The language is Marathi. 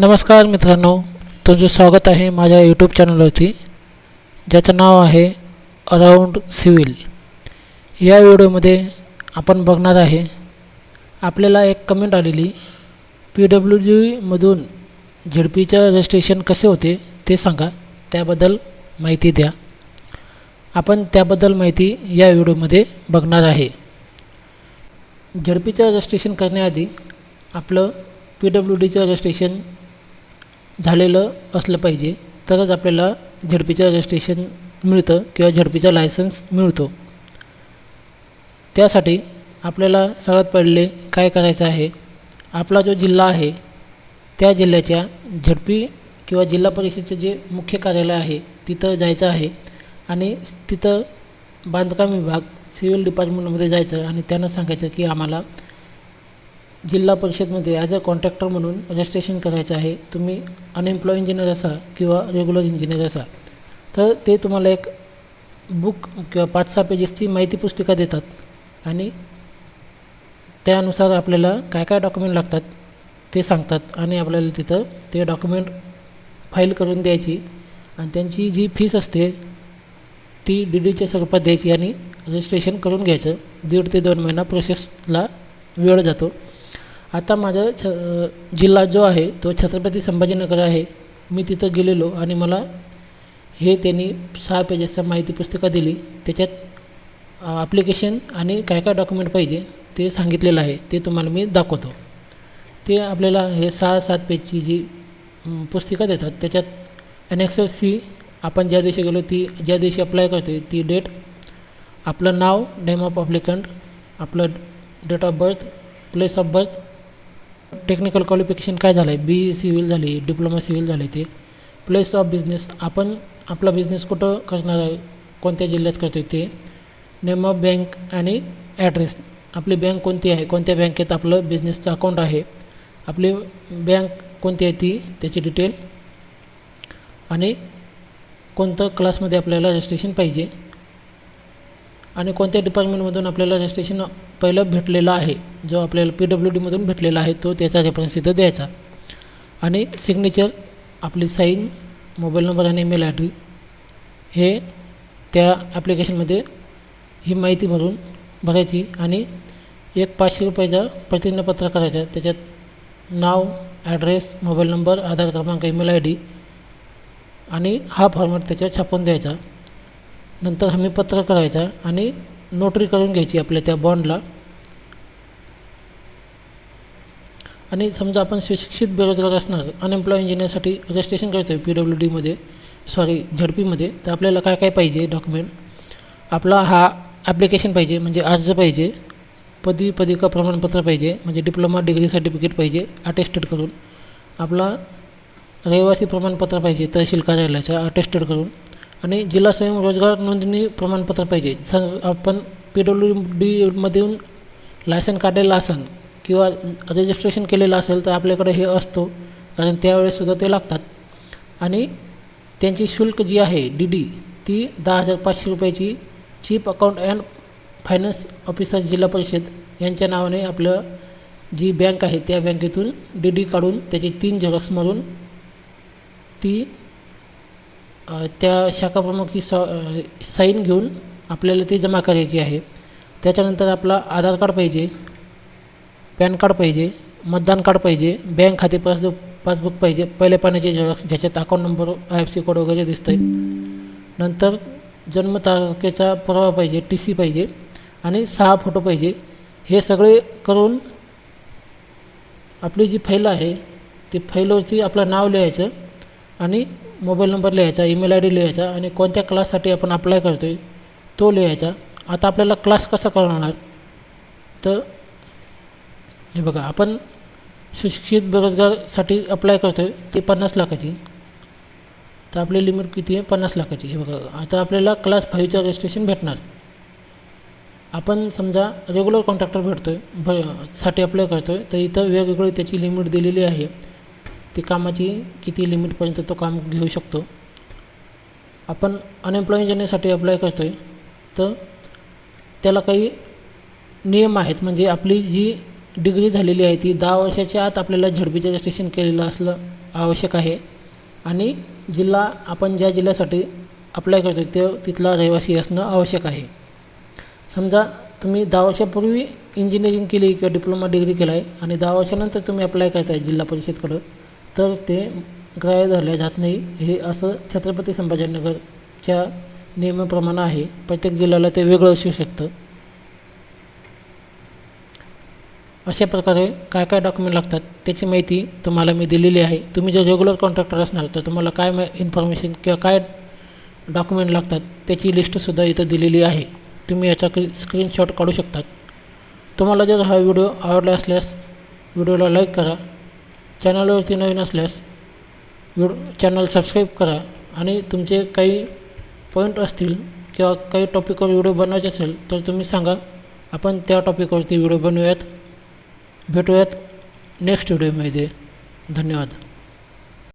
नमस्कार मित्रांनो तुमचं स्वागत आहे माझ्या यूट्यूब चॅनलवरती ज्याचं नाव आहे अराऊंड सिव्हिल या व्हिडिओमध्ये आपण बघणार आहे आपल्याला एक कमेंट आलेली पी डब्ल्यू डीमधून झेडपीचं रजिस्ट्रेशन कसे होते ते सांगा त्याबद्दल माहिती द्या. आपण त्याबद्दल माहिती या व्हिडिओमध्ये बघणार आहे. झेडपीचं रजिस्ट्रेशन करण्याआधी आपलं पी डब्ल्यू डीचं रजिस्ट्रेशन झालेलं असलं पाहिजे तरच आपल्याला झेडपीचं रजिस्ट्रेशन मिळतं किंवा झेडपीचा लायसन्स मिळतो. त्यासाठी आपल्याला सगळ्यात पहिले काय करायचं आहे आपला जो जिल्हा आहे त्या जिल्ह्याच्या झडपी किंवा जिल्हा परिषदेचं जे मुख्य कार्यालय आहे तिथं जायचं आहे आणि तिथं बांधकाम विभाग सिव्हिल डिपार्टमेंटमध्ये जायचं आणि त्यांना सांगायचं की आम्हाला जिल्हा परिषदमध्ये ॲज अ कॉन्ट्रॅक्टर म्हणून रजिस्ट्रेशन करायचं आहे. तुम्ही अनएम्प्लॉय इंजिनियर असा किंवा रेग्युलर इंजिनियर असा. तर ते तुम्हाला एक बुक किंवा पाच सहा पेजेसची माहिती पुस्तिका देतात आणि त्यानुसार आपल्याला काय काय डॉक्युमेंट लागतात ते सांगतात आणि आपल्याला तिथं ते डॉक्युमेंट फाईल करून द्यायची आणि त्यांची जी फीस असते ती डी डीच्या स्वरूपात द्यायची आणि रजिस्ट्रेशन करून घ्यायचं. दीड ते दोन महिना प्रोसेसला वेळ जातो. आता माझा छ जिल्हा जो आहे तो छत्रपती संभाजीनगर आहे. मी तिथं गेलेलो आणि मला हे त्यांनी सहा पेजेसचा माहिती पुस्तिका दिली. त्याच्यात ॲप्लिकेशन आणि काय काय डॉक्युमेंट पाहिजे ते सांगितलेलं आहे. ते तुम्हाला मी दाखवतो. ते आपल्याला हे सहा सात पेजची जी पुस्तिका देतात त्याच्यात एनेक्सर सी आपण ज्या दिवशी गेलो ती ज्या दिवशी अप्लाय करतो ती डेट आपलं नाव नेम ऑफ अप्लिकंट आपलं date of birth place of birth technical qualification काय झालं आहे बी सिव्हिल झाली डिप्लोमा सिव्हिल झाले ते. प्लेस ऑफ बिझनेस आपण आपला बिझनेस कुठं करणार आहे? कोणत्या जिल्ह्यात करतो आहे ते? नेम ऑफ बँक आणि ॲड्रेस आपली बँक कोणती आहे? कोणत्या बँकेत आपलं बिझनेसचं अकाउंट आहे? आपली बँक कोणती आहे ती? त्याची डिटेल आणि कोणतं क्लासमध्ये आपल्याला रजिस्ट्रेशन पाहिजे? आणि कोणत्या डिपार्टमेंटमधून आपल्याला रजिस्ट्रेशन पहिलं भेटलेलं आहे जो आपल्याला पी डब्ल्यू डीमधून भेटलेला आहे तो त्याचा रेफरन्स इथं द्यायचा. आणि सिग्नेचर आपली साईन मोबाईल नंबर आणि ईमेल आय डी हे त्या ॲप्लिकेशनमध्ये ही माहिती भरून भरायची आणि एक पाचशे रुपयाचा प्रतिज्ञापत्र करायचं. त्याच्यात नाव ॲड्रेस मोबाईल नंबर आधार क्रमांक ईमेल आय डी आणि हा फॉर्मॅट त्याच्यात छापून द्यायचा. नंतर हमी पत्र करायचा आणि नोटरी करून घ्यायची आपल्या त्या बॉन्डला आणि समजा आपण सुशिक्षित बेरोजगार असणार अनएम्प्लॉय इंजिनियरसाठी रजिस्ट्रेशन करतो आहे पी डब्ल्यू डीमध्ये सॉरी झडपीमध्ये तर आपल्याला काय काय पाहिजे डॉक्युमेंट आपला हा ॲप्लिकेशन पाहिजे म्हणजे अर्ज पाहिजे पदवी पदविका प्रमाणपत्र पाहिजे म्हणजे डिप्लोमा डिग्री सर्टिफिकेट पाहिजे अटेस्टेड करून. आपला रहिवासी प्रमाणपत्र पाहिजे तहसील कार्यालयाचा अटेस्टेड करून. आणि जिल्हा स्वयं रोजगार नोंदणी प्रमाणपत्र पाहिजे. सर आपण पी डब्ल्यू डीमधून लायसन काढलेलं असेल किंवा रजिस्ट्रेशन केलेलं असेल तर आपल्याकडे हे असतो. कारण त्यावेळेससुद्धा ते लागतात. आणि त्यांची शुल्क जी आहे डी डी ती दहा हजार पाचशे रुपयाची chief account and finance officer जिल्हा परिषद यांच्या नावाने आपलं जी बँक आहे त्या बँकेतून डी डी काढून त्याची तीन झेरॉक्स मारून ती त्या शाखा प्रमुखची स साईन घेऊन आपल्याला ती जमा करायची आहे. त्याच्यानंतर आपला आधार कार्ड पाहिजे पॅन कार्ड पाहिजे मतदान कार्ड पाहिजे बँक खाते पासबुक पासबुक पाहिजे पहिल्या पाण्याचे झेरॉक्स ज्याच्यात account number I F C code वगैरे दिसतं आहे नंतर जन्मतारखेचा पुरावा पाहिजे टी सी पाहिजे आणि सहा फोटो पाहिजे. हे सगळे करून आपली जी फाईल आहे ती फाईलवरती आपलं नाव लिहायचं आणि मोबाईल नंबर लिहायचा ईमेल आय डी लिहायचा आणि कोणत्या क्लाससाठी आपण अप्लाय करतो आहे तो लिहायचा. आता आपल्याला क्लास कसा कळणार तर हे बघा आपण सुशिक्षित बेरोजगारसाठी अप्लाय करतो आहे ते पन्नास लाखाची. तर आपली लिमिट किती आहे? पन्नास लाखाची. हे बघा आता आपल्याला क्लास फाईव्हचं रजिस्ट्रेशन भेटणार. आपण समजा रेग्युलर कॉन्ट्रॅक्टर भेटतो आहे भ साठी अप्लाय करतो आहे तर इथं वेगवेगळी त्याची लिमिट दिलेली आहे. ती कामाची किती लिमिटपर्यंत तो काम घेऊ शकतो. आपण अनएम्प्लॉय इंजिनियरसाठी अप्लाय करतो आहे तर त्याला काही नियम आहेत. म्हणजे आपली जी डिग्री झालेली आहे ती दहा वर्षाच्या आत आपल्याला झडपीचं रजिस्ट्रेशन केलेलं असलं आवश्यक आहे. आणि जिल्हा आपण ज्या जिल्ह्यासाठी अप्लाय करतो ते तिथला रहिवासी असणं आवश्यक आहे. समजा तुम्ही दहा वर्षापूर्वी इंजिनिअरिंग केली किंवा डिप्लोमा डिग्री केला आहे आणि दहा वर्षानंतर तुम्ही अप्लाय करताय जिल्हा परिषदकडं तर ते ग्राह्य धरले जात नाही हे असं छत्रपती संभाजीनगरच्या नियमाप्रमाणे आहे. प्रत्येक जिल्ह्याला ते वेगळं असू शकतं. अशा प्रकारे काय काय डॉक्युमेंट लागतात त्याची माहिती तुम्हाला मी दिलेली आहे. तुम्ही जर रेग्युलर कॉन्ट्रॅक्टर असणार तर तुम्हाला काय इन्फॉर्मेशन किंवा काय डॉक्युमेंट लागतात त्याची लिस्टसुद्धा इथं दिलेली आहे. तुम्ही याचा स्क्रीनशॉट काढू शकतात. तुम्हाला जर हा व्हिडिओ आवडला असल्यास व्हिडिओला लाईक करा. चॅनलवरती नवीन असल्यास व्हिड चॅनल सबस्क्राईब करा आणि तुमचे काही पॉईंट असतील किंवा काही टॉपिकवर व्हिडिओ बनवायचे असेल तर तुम्ही सांगा. आपण त्या टॉपिकवरती व्हिडिओ बनवूयात. भेटूयात नेक्स्ट व्हिडिओमध्ये. धन्यवाद.